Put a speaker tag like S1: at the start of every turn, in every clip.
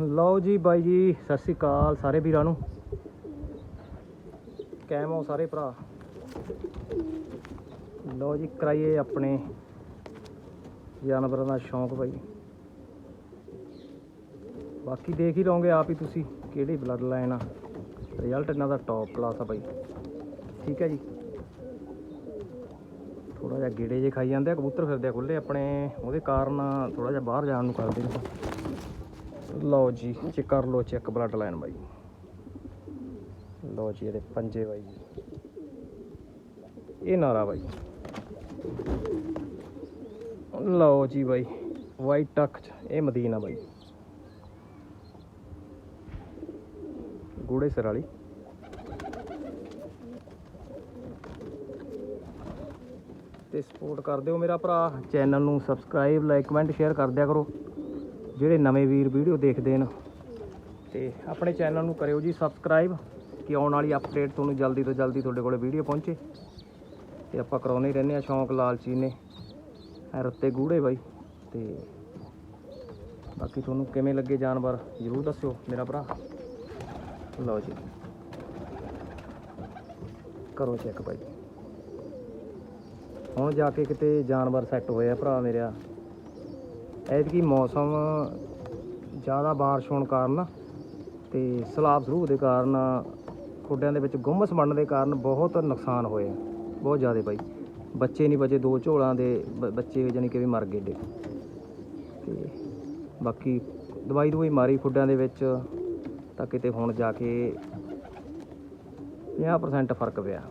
S1: ਲਓ ਜੀ ਬਾਈ ਜੀ, ਸਤਿ ਸ੍ਰੀ ਅਕਾਲ ਸਾਰੇ ਵੀਰਾਂ ਨੂੰ। ਕੈਮ ਹੋ ਸਾਰੇ ਭਰਾ। ਲਓ ਜੀ, ਕਰਾਈਏ ਆਪਣੇ ਜਾਨਵਰਾਂ ਦਾ ਸ਼ੌਂਕ ਬਾਈ। ਬਾਕੀ ਦੇਖ ਹੀ ਲਓਗੇ ਆਪ ਹੀ ਤੁਸੀਂ ਕਿਹੜੀ ਬਲੱਡ ਲਾਈਨ ਆ। ਰਿਜ਼ਲਟ ਇਹਨਾਂ ਦਾ ਟੌਪ ਕਲਾਸ ਆ ਬਾਈ। ਠੀਕ ਹੈ ਜੀ। ਥੋੜਾ ਜਿਹਾ ਗੇੜੇ ਜੇ ਖਾਈ ਜਾਂਦੇ ਆ, ਕਬੂਤਰ ਫਿਰਦੇ ਆ ਖੁੱਲੇ ਆਪਣੇ, ਉਹਦੇ ਕਾਰਨ ਥੋੜਾ ਜਿਹਾ ਬਾਹਰ ਜਾਣ ਨੂੰ ਕਰਦੇ ਨੇ। ਲਓ ਜੀ ਚੈੱਕ ਕਰ ਲਓ ਚੈੱਕ ਬਲੱਡ ਲਾਈਨ ਬਾਈ। ਲਓ ਜੀ, ਇਹਦੇ ਪੰਜੇ ਬਾਈ। ਇਹ ਨਾਰਾ ਬਾਈ। ਲਓ ਜੀ ਬਾਈ ਵਾਈਟ ਟੱਕ ਚ, ਇਹ ਮਦੀਨਾ ਬਾਈ। ਗੂੜੇ ਸਿਰ ਵਾਲੀ। ਤੇ ਸਪੋਰਟ ਕਰ ਦਿਓ ਮੇਰਾ ਭਰਾ ਚੈਨਲ ਨੂੰ ਸਬਸਕ੍ਰਾਈਬ ਲਾਈਕ ਕਮੈਂਟ ਸ਼ੇਅਰ ਕਰ ਦਿਆ ਕਰੋ। ਜਿਹੜੇ ਨਵੇਂ ਵੀਰ ਵੀਡੀਓ ਦੇਖਦੇ ਨੇ ਤੇ ਆਪਣੇ ਚੈਨਲ ਨੂੰ ਕਰਿਓ ਜੀ ਸਬਸਕ੍ਰਾਈਬ ਕਿ ਆਉਣ ਵਾਲੀ ਅਪਡੇਟ ਤੁਹਾਨੂੰ ਜਲਦੀ ਤੋਂ ਜਲਦੀ ਤੁਹਾਡੇ ਕੋਲੇ ਵੀਡੀਓ ਪਹੁੰਚੇ। ਤੇ ਆਪਾਂ ਕਰਾਉਂਦੇ ਹੀ ਰਹਿੰਦੇ ਆ ਸ਼ੌਂਕ, ਲਾਲਚੀ ਨੇ ਰੱਤੇ ਗੂੜੇ ਬਾਈ। ਤੇ ਬਾਕੀ ਤੁਹਾਨੂੰ ਕਿਵੇਂ ਲੱਗੇ ਜਾਨਵਰ ਜਰੂਰ ਦੱਸਿਓ ਮੇਰਾ ਭਰਾ। ਲਓ ਜੀ। ਕਰੋ ਚੈੱਕ ਭਾਈ ਹੁਣ ਜਾ ਕੇ ਕਿਤੇ ਜਾਨਵਰ ਸੈੱਟ ਹੋਇਆ ਭਰਾ ਮੇਰਾ ਐਤਕੀ ਮੌਸਮ ਜ਼ਿਆਦਾ ਬਾਰਿਸ਼ ਹੋਣ ਕਾਰਨ ਤੇ ਸਲਾਬ ਸਰੂਹ ਦੇ ਕਾਰਨ ਖੁੱਡਿਆਂ ਦੇ ਵਿੱਚ ਗੁੰਮਸ ਬਣਨ ਦੇ ਕਾਰਨ ਬਹੁਤ ਨੁਕਸਾਨ ਹੋਇਆ ਬਹੁਤ ਜ਼ਿਆਦਾ ਬਾਈ। ਬੱਚੇ ਨਹੀਂ ਬਚੇ, ਦੋ ਝੋਲਾਂ ਦੇ ਬੱਚੇ ਜਾਨੀ ਕਿ ਵੀ ਮਰ ਗਏ ਡੇ ਤੇ ਬਾਕੀ ਦਵਾਈ ਦਵਾਈ ਮਾਰੀ ਖੁੱਡਿਆਂ ਦੇ ਵਿੱਚ ਤਾਂ ਕਿਤੇ ਹੁਣ ਜਾ ਕੇ 50% ਫ਼ਰਕ ਪਿਆ।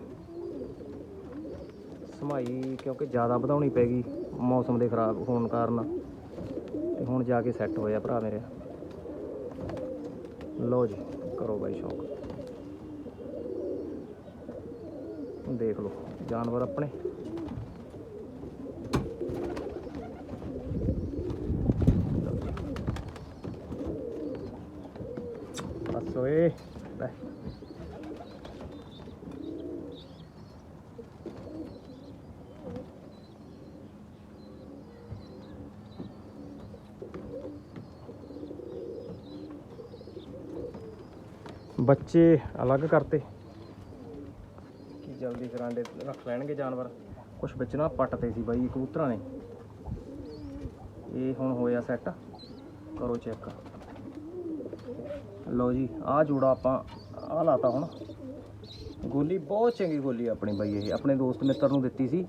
S1: ਸਮਾਈ ਕਿਉਂਕਿ ਜ਼ਿਆਦਾ ਵਧਾਉਣੀ ਪੈ ਗਈ, ਮੌਸਮ ਦੇ ਖਰਾਬ ਹੋਣ ਕਾਰਨ। ਤੇ ਹੁਣ ਜਾ ਕੇ ਸੈੱਟ ਹੋਇਆ ਭਰਾ ਮੇਰੇ। ਲਓ ਜੀ, ਕਰੋ ਬਾਈ ਸ਼ੌਂਕ। ਦੇਖ ਲਓ, ਜਾਨਵਰ ਆਪਣੇ। ਬਸ ਓਏ ਬੱਚੇ ਅਲੱਗ ਕਰਤੇ। ਕੀ ਜਲਦੀ ਫਿਰ ਆਂਡੇ ਰੱਖ ਲੈਣਗੇ ਜਾਨਵਰ? ਕੁਝ ਵਿੱਚ ਨਾ ਪੱਟਤੇ ਸੀ ਬਾਈ ਕਬੂਤਰਾਂ ਨੇ। ਇਹ ਹੁਣ ਹੋਇਆ ਸੈੱਟ ਕਰੋ ਚੈੱਕ ਲਓ ਜੀ, ਆਹ ਜੋੜਾ ਆਪਾਂ ਆਹ ਲਾਤਾ ਹੁਣ। ਗੋਲੀ, ਬਹੁਤ ਚੰਗੀ ਗੋਲੀ ਆਪਣੀ ਬਾਈ ਇਹ। ਆਪਣੇ ਦੋਸਤ ਮਿੱਤਰ ਨੂੰ ਦਿੱਤੀ ਸੀ।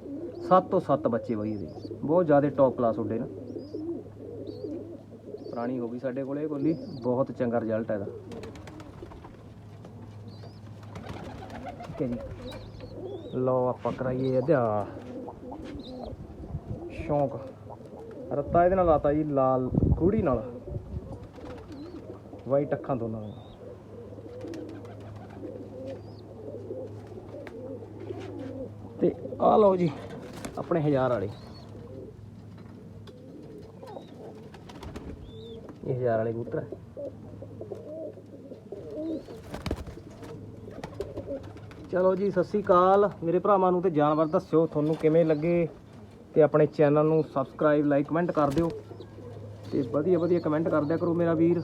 S1: 7 ਤੋਂ 7 ਬੱਚੇ ਬਾਈ ਇਹਦੇ। ਬਹੁਤ ਜ਼ਿਆਦਾ ਟੌਪ ਕਲਾਸ ਉੱਡੇ ਨੇ। ਪੁਰਾਣੀ ਹੋ ਗਈ ਸਾਡੇ ਕੋਲੇ ਇਹ ਗੋਲੀ। ਬਹੁਤ ਚੰਗਾ ਰਿਜ਼ਲਟ ਹੈ ਇਹਦਾ। ਠੀਕ ਹੈ ਜੀ। ਲਓ ਆਪਾਂ ਕਰਾਈਏ ਇਹਦਾ। ਸ਼ੌਂਕ। ਰੱਤਾ ਇਹਦੇ ਨਾਲ ਲਾਤਾ ਜੀ, ਲਾਲ ਗੂੜੀ ਨਾਲ। ਵਾਈਟ ਅੱਖਾਂ ਦੋਨਾਂ ਨਾਲ ਤੇ ਆ ਲਓ ਜੀ, ਆਪਣੇ ਹਜ਼ਾਰ ਵਾਲੇ। ਇਹ ਹਜ਼ਾਰ ਵਾਲੇ ਕਬੂਤਰ ਚਲੋ ਜੀ, ਸਤਿ ਸ੍ਰੀ ਅਕਾਲ। ਮੇਰੇ ਭਰਾਵਾਂ ਨੂੰ ਤੇ ਜਾਨਵਰ ਦੱਸਿਓ, ਤੁਹਾਨੂੰ ਕਿਵੇਂ ਲੱਗੇ? ਤੇ ਆਪਣੇ ਚੈਨਲ ਨੂੰ ਸਬਸਕ੍ਰਾਈਬ ਲਾਈਕ ਕਮੈਂਟ ਕਰ ਦਿਓ। ਤੇ ਵਧੀਆ ਵਧੀਆ ਕਮੈਂਟ ਕਰਦਿਆ ਕਰੋ ਮੇਰਾ ਵੀਰ।